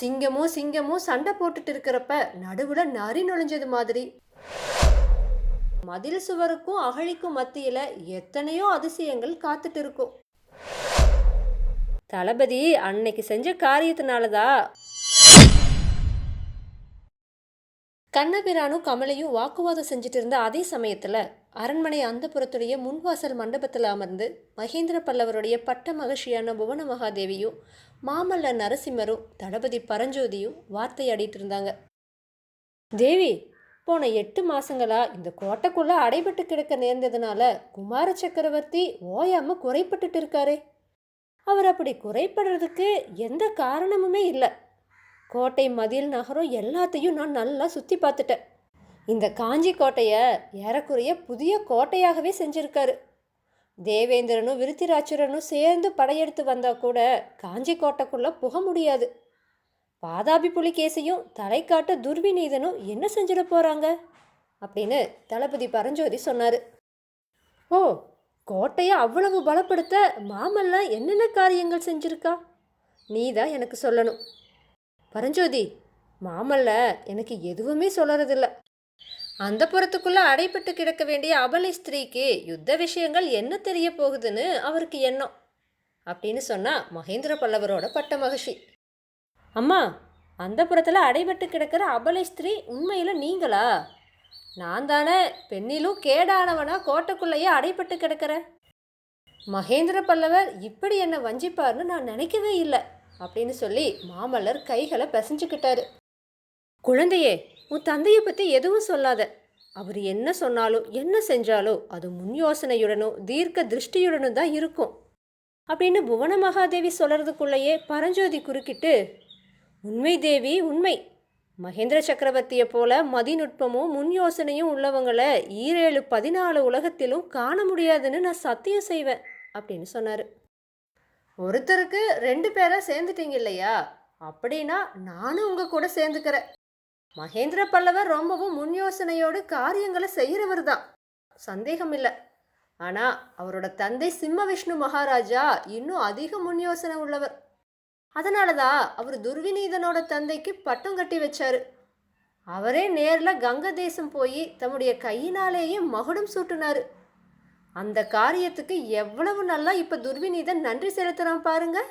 சிங்கமும் சிங்கமும் சண்டை போட்டுட்டு இருக்கிறப்ப நடுவுல நரி நுழைஞ்சது மாதிரி. மதில் சுவருக்கும் அகழிக்கும் மத்தியில எத்தனையோ அதிசயங்கள் காத்துட்டு இருக்கும். தளபதி அன்னைக்கு செஞ்ச காரியத்தினாலதான் கண்ணபிரானும் கமலையும் வாக்குவாதம் செஞ்சுட்டு இருந்த அதே சமயத்துல அரண்மனை அந்தப்புறத்துடைய முன்வாசல் மண்டபத்தில் அமர்ந்து மகேந்திர பல்லவருடைய பட்ட மகிழ்ச்சியான புவன மகாதேவியும் மாமல்ல நரசிம்மரும் தளபதி பரஞ்சோதியும் வார்த்தையாடிட்டு இருந்தாங்க தேவி போன எட்டு மாசங்களா இந்த கோட்டைக்குள்ள அடைபட்டு கிடக்க நேர்ந்ததுனால குமார சக்கரவர்த்தி ஓயாம குறைப்பட்டுட்டு இருக்காரே. அவர் அப்படி குறைப்படுறதுக்கு எந்த காரணமுமே இல்லை. கோட்டை மதில் நகரம் எல்லாத்தையும் நான் நல்லா சுற்றி பார்த்துட்டேன். இந்த காஞ்சி கோட்டையை ஏறக்குறைய புதிய கோட்டையாகவே செஞ்சிருக்காரு. தேவேந்திரனும் விருத்திராச்சரனும் சேர்ந்து படையெடுத்து வந்தால் கூட காஞ்சி கோட்டைக்குள்ளே புக முடியாது. பாதாபி புலிகேசியும் தலை காட்ட துர்விநீதனும் என்ன செஞ்சிட போகிறாங்க அப்படின்னு தளபதி பரஞ்சோதி சொன்னார். ஓ கோட்டையை அவ்வளவு பலப்படுத்த மாமல்லாம் என்னென்ன காரியங்கள் செஞ்சுருக்கா? நீ தான் எனக்கு சொல்லணும். பரஞ்சோதி மாமல்ல எனக்கு எதுவுமே சொல்லறதில்ல. அந்த புறத்துக்குள்ள அடைப்பட்டு கிடக்க வேண்டிய அபலை ஸ்திரீக்கு யுத்த விஷயங்கள் என்ன தெரிய போகுதுன்னு அவருக்கு எண்ணம். அப்படின்னு சொன்னா மகேந்திர பல்லவரோட பட்ட மகிழ்ச்சி. அம்மா அந்த புறத்தில் அடைபட்டு கிடக்கிற அபலை ஸ்திரீ உண்மையில் நீங்களா? நான் தானே பெண்ணிலும் கேடானவனா கோட்டைக்குள்ளேயே அடைபட்டு கிடக்கிறேன் மகேந்திர பல்லவர் இப்படி என்னை வஞ்சிப்பார்னு நான் நினைக்கவே இல்லை அப்படின்னு சொல்லி மாமல்லர் கைகளை பிசைஞ்சுக்கிட்டாரு. குழந்தையே உன் தந்தையை பற்றி எதுவும் சொல்லாத. அவர் என்ன சொன்னாலும் என்ன செஞ்சாலோ அது முன் யோசனையுடனும் தீர்க்க திருஷ்டியுடனும் தான் இருக்கும். அப்படின்னு புவன மகாதேவி சொல்கிறதுக்குள்ளேயே பரஞ்சோதி குறுக்கிட்டு உண்மை தேவி உண்மை. மகேந்திர சக்கரவர்த்தியை போல மதிநுட்பமும் முன் யோசனையும் உள்ளவங்களை ஈரேழு பதினாலு உலகத்திலும் காண முடியாதுன்னு நான் சத்தியம் செய்வேன் அப்படின்னு சொன்னார். ஒருத்தருக்கு ரெண்டு பேரை சேர்ந்துட்டீங்க இல்லையா? அப்படின்னா நானும் உங்கள் கூட சேர்ந்துக்கிறேன். மகேந்திர பல்லவர் ரொம்பவும் முன் யோசனையோடு காரியங்களை செய்கிறவர் தான். சந்தேகம் இல்லை. ஆனால் அவரோட தந்தை சிம்ம விஷ்ணு மகாராஜா இன்னும் அதிக முன் யோசனை உள்ளவர். அதனால தான் அவர் துர்விநீதனோட தந்தைக்கு பட்டம் கட்டி வச்சாரு. அவரே நேரில் கங்க தேசம் போய் தம்முடைய கையினாலேயே மகுடம் சூட்டினார். அந்த காரியத்துக்கு எவ்வளவு நல்லா இப்போ துர்விநீதன் நன்றி செலுத்துகிறான் பாருங்கள்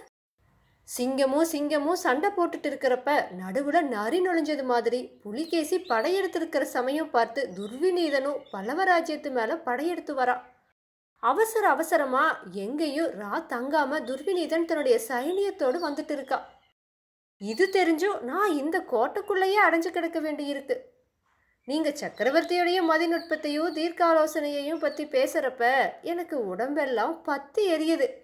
சிங்கமும் சிங்கமும் சண்டை போட்டுட்டு இருக்கிறப்ப நடுவில் நரி நுழைஞ்சது மாதிரி புலிகேசி படையெடுத்திருக்கிற சமயம் பார்த்து துர்விநீதனும் பல்லவ ராஜ்யத்து படையெடுத்து வரான் அவசர அவசரமாக எங்கேயும் ரா தங்காமல் துர்விநீதன் தன்னுடைய சைனியத்தோடு வந்துட்டு இருக்கா. இது தெரிஞ்சும் நான் இந்த கோட்டைக்குள்ளேயே அடைஞ்சு கிடக்க வேண்டியிருக்கு. நீங்கள் சக்கரவர்த்தியுடைய மதிநுட்பத்தையும் தீர்க்க ஆலோசனையையும் பற்றி பேசுகிறப்ப எனக்கு உடம்பெல்லாம் பற்றி எரியுது.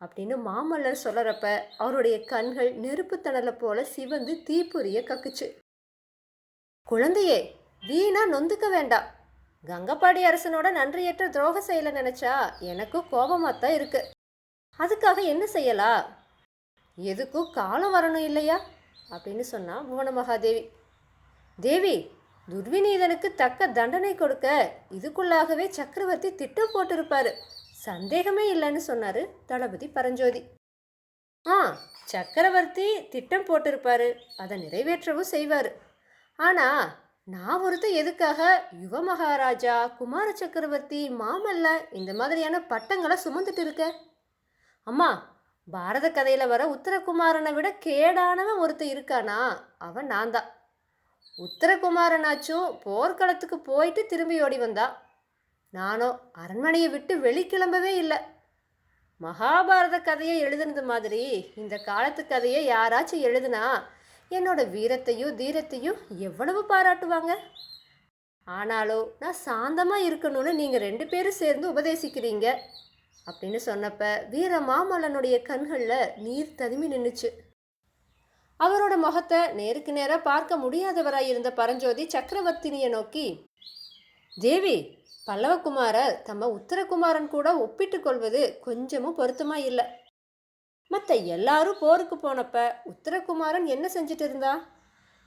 அப்படின்னு மாமல்லர் சொல்கிறப்ப அவருடைய கண்கள் நெருப்புத்தணலை போல சிவந்து தீப்புரிய கக்குச்சு. குழந்தையே வீணா நொந்துக்க வேண்டாம் கங்கப்பாடி அரசனோட நன்றியற்ற துரோக செயலை நினச்சா எனக்கும் கோபமாக தான் இருக்கு. அதுக்காக என்ன செய்யலாம் எதுக்கும் காலம் வரணும் இல்லையா? அப்படின்னு சொன்னா புவன மகாதேவி. தேவி துர்விநீதனுக்கு தக்க தண்டனை கொடுக்க இதுக்குள்ளாகவே சக்கரவர்த்தி திட்டம் போட்டிருப்பாரு. சந்தேகமே இல்லைன்னு சொன்னார் தளபதி பரஞ்சோதி. ஆ சக்கரவர்த்தி திட்டம் போட்டிருப்பாரு. அதை நிறைவேற்றவும் செய்வார். ஆனா நான் ஒருத்த எதுக்காக யுவ மகாராஜா குமார சக்கரவர்த்தி மாமல்ல இந்த மாதிரியான பட்டங்களை சுமந்துட்டு இருக்க? அம்மா பாரத கதையில் வர உத்தரகுமாரனை விட கேடானவன் ஒருத்தன் இருக்கானா? அவன் நான் தான் உத்தரகுமாரனாச்சும் போர்க்களத்துக்கு போயிட்டு திரும்பி ஓடி வந்தான் நானும் அரண்மனையை விட்டு வெளிக்கிளம்பவே இல்லை. மகாபாரத கதையை எழுதுனது மாதிரி இந்த காலத்து கதையை யாராச்சும் எழுதுனா என்னோட வீரத்தையும் தீரத்தையும் எவ்வளவு பாராட்டுவாங்க? ஆனாலும் நான் சாந்தமாக இருக்கணும்னு நீங்கள் ரெண்டு பேரும் சேர்ந்து உபதேசிக்கிறீங்க. அப்படின்னு சொன்னப்ப வீர மாமல்லனுடைய கண்களில் நீர் ததுமி நின்றுச்சு அவரோட முகத்தை நேருக்கு நேராக பார்க்க முடியாதவராக இருந்த பரஞ்சோதி சக்கரவர்த்தினியை நோக்கி தேவி பல்லவகுமாரர் தம்ம உத்தரகுமாரன் கூட ஒப்பிட்டு கொள்வது கொஞ்சமும் பொருத்தமா இல்லை. மற்ற எல்லாரும் போருக்கு போனப்ப உத்தரகுமாரன் என்ன செஞ்சுட்டு இருந்தா?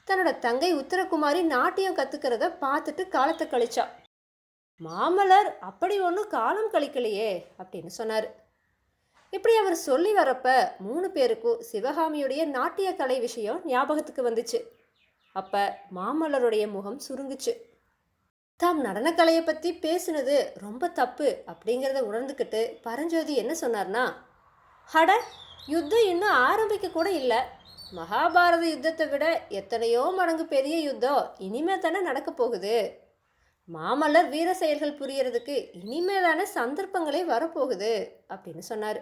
தன்னோட தங்கை உத்தரகுமாரி நாட்டியம் கற்றுக்கிறத பார்த்துட்டு காலத்தை கழிச்சா. மாமலர் அப்படி ஒன்றும் காலம் கழிக்கலையே அப்படின்னு சொன்னார். இப்படி அவர் சொல்லி வரப்ப மூணு பேருக்கும் சிவகாமியுடைய நாட்டிய கலை விஷயம் ஞாபகத்துக்கு வந்துச்சு. அப்போ மாமல்லருடைய முகம் சுருங்குச்சு. தாம் நடனக்கலையை பற்றி பேசுனது ரொம்ப தப்பு அப்படிங்கிறத உணர்ந்துக்கிட்டு பரஞ்சோதி என்ன சொன்னார்னா அட யுத்தம் இன்னும் ஆரம்பிக்க கூட இல்லை. மகாபாரத யுத்தத்தை விட எத்தனையோ மடங்கு பெரிய யுத்தம் இனிமே தானே நடக்க போகுது. மாமல்லர் வீர செயல்கள் புரியறதுக்கு இனிமேலான தானே சந்தர்ப்பங்களே வரப்போகுது அப்படின்னு சொன்னார்.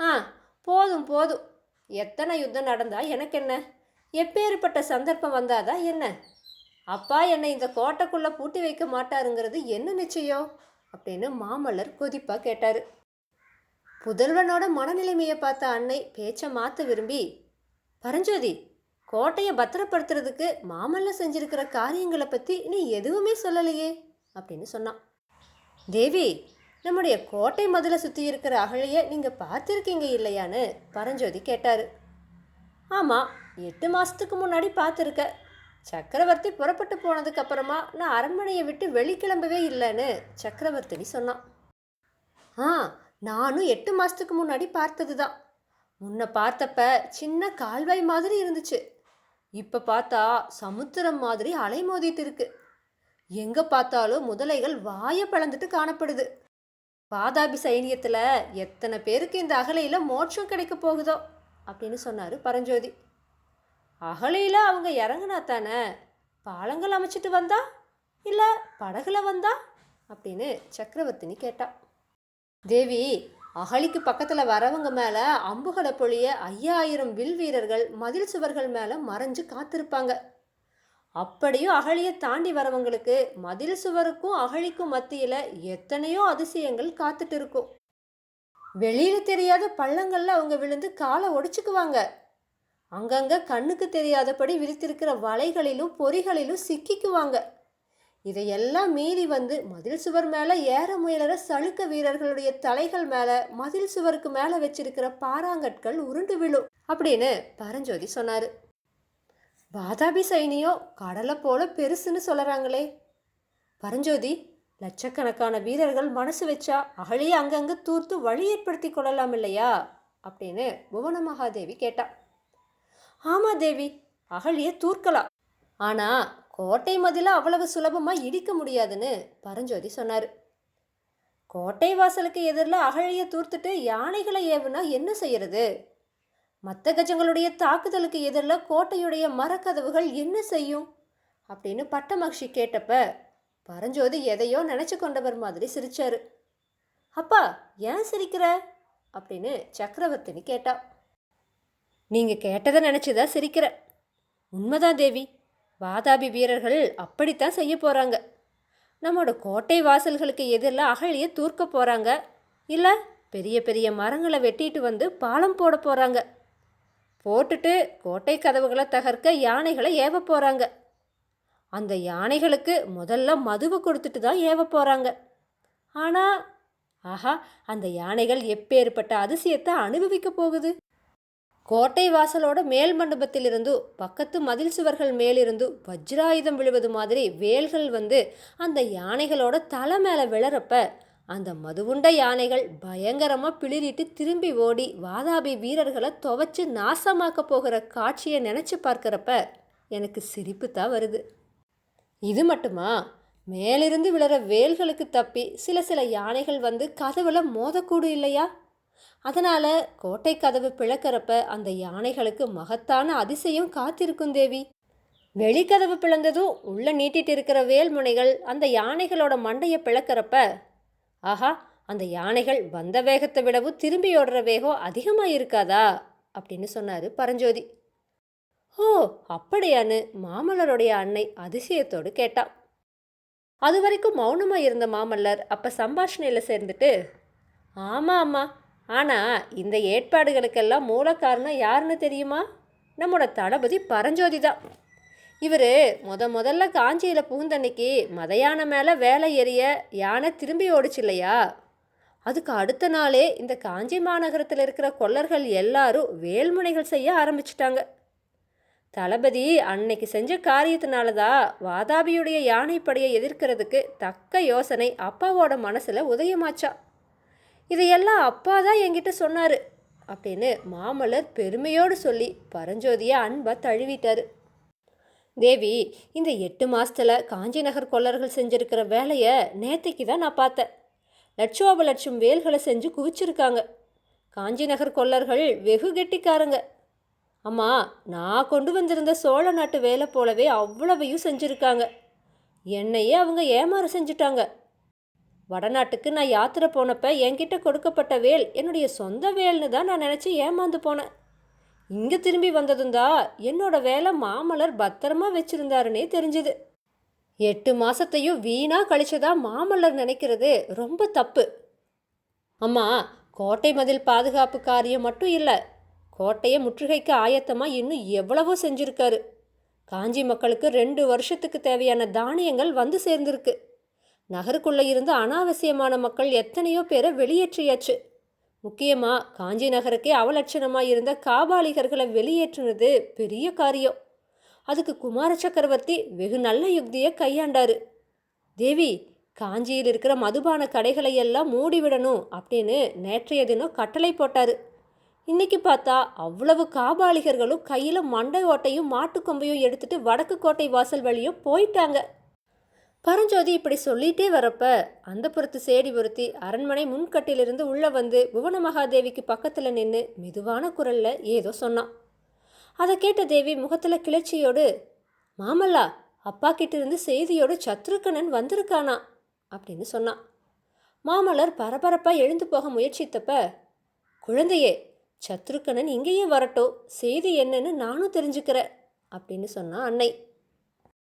ஆ போதும் போதும். எத்தனை யுத்தம் நடந்தால் எனக்கு என்ன? எப்பேற்பட்ட சந்தர்ப்பம் வந்தாதான் என்ன? அப்பா என்னை இந்த கோட்டைக்குள்ளே பூட்டி வைக்க மாட்டாருங்கிறது என்ன நிச்சயம்? அப்படின்னு மாமல்லர் கொதிப்பாக கேட்டார். புதல்வனோட மனநிலைமையை பார்த்த அன்னை பேச்சை மாற்ற விரும்பி பரஞ்சோதி கோட்டையை பத்திரப்படுத்துறதுக்கு மாமல்லர் செஞ்சிருக்கிற காரியங்களை பற்றி நீ எதுவுமே சொல்லலையே? அப்படின்னு சொன்னான். தேவி நம்முடைய கோட்டை மதிலை சுற்றி இருக்கிற அகழியை நீங்கள் பார்த்துருக்கீங்க இல்லையான்னு பரஞ்சோதி கேட்டார். ஆமாம் எட்டு மாதத்துக்கு முன்னாடி பார்த்துருக்க. சக்கரவர்த்தி புறப்பட்டு போனதுக்கு அப்புறமா நான் அரண்மனையை விட்டு வெளிக்கிளம்பவே இல்லைன்னு சக்கரவர்த்தினி சொன்னான். ஆ நானும் எட்டு மாதத்துக்கு முன்னாடி பார்த்தது தான் முன்ன பார்த்தப்ப சின்ன கால்வாய் மாதிரி இருந்துச்சு. இப்போ பார்த்தா சமுத்திரம் மாதிரி அலை மோதிட்டு இருக்கு எங்கே பார்த்தாலும் முதலைகள் வாயை பிளந்துட்டு காணப்படுது. பாதாபி சைனியத்தில் எத்தனை பேருக்கு இந்த அகலையில் மோட்சம் கிடைக்க போகுதோ? அப்படின்னு சொன்னார் பரஞ்சோதி. அகலையில் அவங்க இறங்குனா தானே? பாலங்கள் அமைச்சிட்டு வந்தா? இல்லை படகுல வந்தா? அப்படின்னு சக்கரவர்த்தினி கேட்டா. தேவி அகழிக்கு பக்கத்தில் வரவங்க மேலே அம்புகளை பொழிய ஐயாயிரம் வில் வீரர்கள் மதில் சுவர்கள் மேலே மறைஞ்சு காத்திருப்பாங்க. அப்படியும் அகழியை தாண்டி வரவங்களுக்கு மதில் சுவருக்கும் அகழிக்கும் மத்தியில் எத்தனையோ அதிசயங்கள் காத்துட்டு இருக்கும். வெளியில் தெரியாத பள்ளங்களில் அவங்க விழுந்து காலை ஒடிச்சுக்குவாங்க. அங்கங்க கண்ணுக்கு தெரியாதபடி விரித்திருக்கிற வலைகளிலும் பொறிகளிலும் சிக்கிக்குவாங்க. இதையெல்லாம் மீறி வந்து மதில் சுவர் மேலே ஏற முயலற சளுக்க வீரர்களுடைய தலைகள் மேலே மதில் சுவருக்கு மேலே வச்சிருக்கிற பாறாங்கற்கள் உருண்டு விழும் அப்படின்னு பரஞ்சோதி சொன்னார். வாதாபி சைனியம் கடலை போல பெருசுன்னு சொல்கிறாங்களே பரஞ்சோதி லட்சக்கணக்கான வீரர்கள் மனசு வச்சா அகழியை அங்கங்கே தூர்த்து வழி ஏற்படுத்தி கொள்ளலாம் இல்லையா? அப்படின்னு புவன மகாதேவி கேட்டா. ஆமாம் தேவி அகழியை தூர்க்கலாம். ஆனால் கோட்டை மதில அவ்வளவு சுலபமாக இடிக்க முடியாதுன்னு பரஞ்சோதி சொன்னார். கோட்டை வாசலுக்கு எதிரில் அகழியை தூர்த்துட்டு யானைகளை ஏவுனா என்ன செய்யறது? மற்ற கஜங்களுடைய தாக்குதலுக்கு எதிரில் கோட்டையுடைய மரக்கதவுகள் என்ன செய்யும்? அப்படின்னு பட்டமகிஷி கேட்டப்ப பரஞ்சோதி எதையோ நினச்சி கொண்டவர் மாதிரி சிரிச்சாரு. அப்பா ஏன் சிரிக்கிற? அப்படின்னு சக்கரவர்த்தினி கேட்டா. நீங்கள் கேட்டதை நினச்சிதான் சிரிக்கிற. உண்மைதான் தேவி. வாதாபி வீரர்கள் அப்படித்தான் செய்ய போகிறாங்க நம்மோட கோட்டை வாசல்களுக்கு எதிரில் அகழியை தூர்க்க போகிறாங்க இல்லை பெரிய பெரிய மரங்களை வெட்டிட்டு வந்து பாலம் போட போகிறாங்க போட்டுட்டு கோட்டை கதவுகளை தகர்க்க யானைகளை ஏவ போகிறாங்க அந்த யானைகளுக்கு முதல்ல மதுவை கொடுத்துட்டு தான் ஏவ போகிறாங்க ஆனால் ஆஹா அந்த யானைகள் எப்பேற்பட்ட அதிசயத்தை அனுபவிக்க போகுது. கோட்டை வாசலோட மேல் மண்டபத்திலிருந்து பக்கத்து மதில் சுவர்கள் மேலிருந்து வஜ்ராயுதம் விழுவது மாதிரி வேல்கள் வந்து அந்த யானைகளோட தலை மேலே விழறப்ப அந்த மதுவுண்ட யானைகள் பயங்கரமாக பிளிரிட்டு திரும்பி ஓடி வாதாபி வீரர்களை துவைச்சு நாசமாக்க போகிற காட்சியை நினச்சி பார்க்குறப்ப எனக்கு சிரிப்பு தான் வருது. இது மட்டுமா? மேலிருந்து விழற வேல்களுக்கு தப்பி சில சில யானைகள் வந்து கதவுல மோதக்கூடும் இல்லையா? அதனால் கோட்டை கதவு பிளக்கிறப்ப அந்த யானைகளுக்கு மகத்தான அதிசயம் காத்திருக்கும் தேவி. வெளிக்கதவு பிளந்ததும் உள்ள நீட்டிட்டு இருக்கிற வேல்முனைகள் அந்த யானைகளோட மண்டையை பிளக்கிறப்ப ஆஹா அந்த யானைகள் வந்த வேகத்தை விடவும் திரும்பி ஓடுற வேகம் அதிகமாக இருக்காதா? அப்படின்னு சொன்னார் பரஞ்சோதி. ஓ அப்படியான்னு மாமல்லருடைய அன்னை அதிசயத்தோடு கேட்டான். அது வரைக்கும் மௌனமாக இருந்த மாமல்லர் அப்போ சம்பாஷணையில் சேர்ந்துட்டு ஆமாம் ஆமாம் ஆனால் இந்த ஏற்பாடுகளுக்கெல்லாம் மூல காரணம் யாருன்னு தெரியுமா? நம்மளோட தளபதி பரஞ்சோதி தான். இவர் முத முதல்ல காஞ்சியில் புகுந்தன்னைக்கு மத யானை மேலே வேலை எறிய யானை திரும்பி ஓடிச்சு இல்லையா? அதுக்கு அடுத்த நாளே இந்த காஞ்சி மாநகரத்தில் இருக்கிற கொல்லர்கள் எல்லாரும் வேல்முனைகள் செய்ய ஆரம்பிச்சிட்டாங்க. தளபதி அன்னைக்கு செஞ்ச காரியத்தினால தான் வாதாபியுடைய யானைப்படையை எதிர்க்கிறதுக்கு தக்க யோசனை அப்பாவோட மனசில் உதயமாச்சா? இதையெல்லாம் அப்பா தான் என்கிட்ட சொன்னார் அப்படின்னு மாமல்லர் பெருமையோடு சொல்லி பரஞ்சோதியை அன்பா தழுவிட்டாரு. தேவி இந்த எட்டு மாசத்துல காஞ்சி நகர் கொள்ளர்கள் செஞ்சிருக்கிற வேலையை நேத்தைக்கு தான் நான் பார்த்தேன். லட்சோப லட்சம் வேல்களை செஞ்சு குவிச்சிருக்காங்க. காஞ்சி நகர் கொள்ளர்கள் வெகு கெட்டிக்காரங்க. அம்மா நான் கொண்டு வந்திருந்த சோழ நாட்டு வேலை போலவே அவ்வளவையும் செஞ்சுருக்காங்க. என்னையே அவங்க ஏமாற செஞ்சுட்டாங்க. வடநாட்டுக்கு நான் யாத்திரை போனப்ப என்கிட்ட கொடுக்கப்பட்ட வேல் என்னுடைய சொந்த வேல்னு தான் நான் நினச்சி ஏமாந்து போனேன். இங்கே திரும்பி வந்ததும் தான் என்னோட வேலை மாமல்லர் பத்திரமா வச்சுருந்தாருன்னே தெரிஞ்சுது. எட்டு மாதத்தையும் வீணாக கழிச்சதா மாமல்லர் நினைக்கிறது ரொம்ப தப்பு. அம்மா கோட்டை மதில் பாதுகாப்பு காரியம் மட்டும் இல்லை கோட்டையை முற்றுகைக்கு ஆயத்தமாக இன்னும் எவ்வளவோ செஞ்சுருக்காரு. காஞ்சி மக்களுக்கு ரெண்டு வருஷத்துக்கு தேவையான தானியங்கள் வந்து சேர்ந்திருக்கு. நகருக்குள்ளே இருந்து அனாவசியமான மக்கள் எத்தனையோ பேரை வெளியேற்றியாச்சு. முக்கியமாக காஞ்சி நகருக்கே அவலட்சணமாக இருந்த காபாலிகர்களை வெளியேற்றுனது பெரிய காரியம். அதுக்கு குமார சக்கரவர்த்தி வெகு நல்ல யுக்தியை கையாண்டாரு. தேவி காஞ்சியில் இருக்கிற மதுபான கடைகளை எல்லாம் மூடிவிடணும் அப்படின்னு நேற்றைய தினம் கட்டளை போட்டார். இன்னைக்கு பார்த்தா அவ்வளவு காபாலிகர்களும் கையில் மண்டை ஓட்டையும் மாட்டுக்கொம்பையும் எடுத்துட்டு வடக்கு கோட்டை வாசல் வழியும் போயிட்டாங்க. பரஞ்சோதி இப்படி சொல்லிட்டே வரப்ப அந்த புறத்து சேடி ஒருத்தி அரண்மனை முன்கட்டிலிருந்து உள்ளே வந்து புவன மகாதேவிக்கு பக்கத்தில் நின்று மெதுவான குரலில் ஏதோ சொன்னான் அதை கேட்ட தேவி முகத்தில் கிளர்ச்சியோடு மாமல்லா அப்பா கிட்டிருந்து செய்தியோடு சத்ருக்கணன் வந்திருக்கானா? அப்படின்னு சொன்னான் மாமல்லர் பரபரப்பாக எழுந்து போக முயற்சித்தப்ப குழந்தையே சத்ருக்கணன் இங்கேயே வரட்டும். செய்தி என்னன்னு நானும் தெரிஞ்சுக்கிறேன் அப்படின்னு சொன்னான் அன்னை.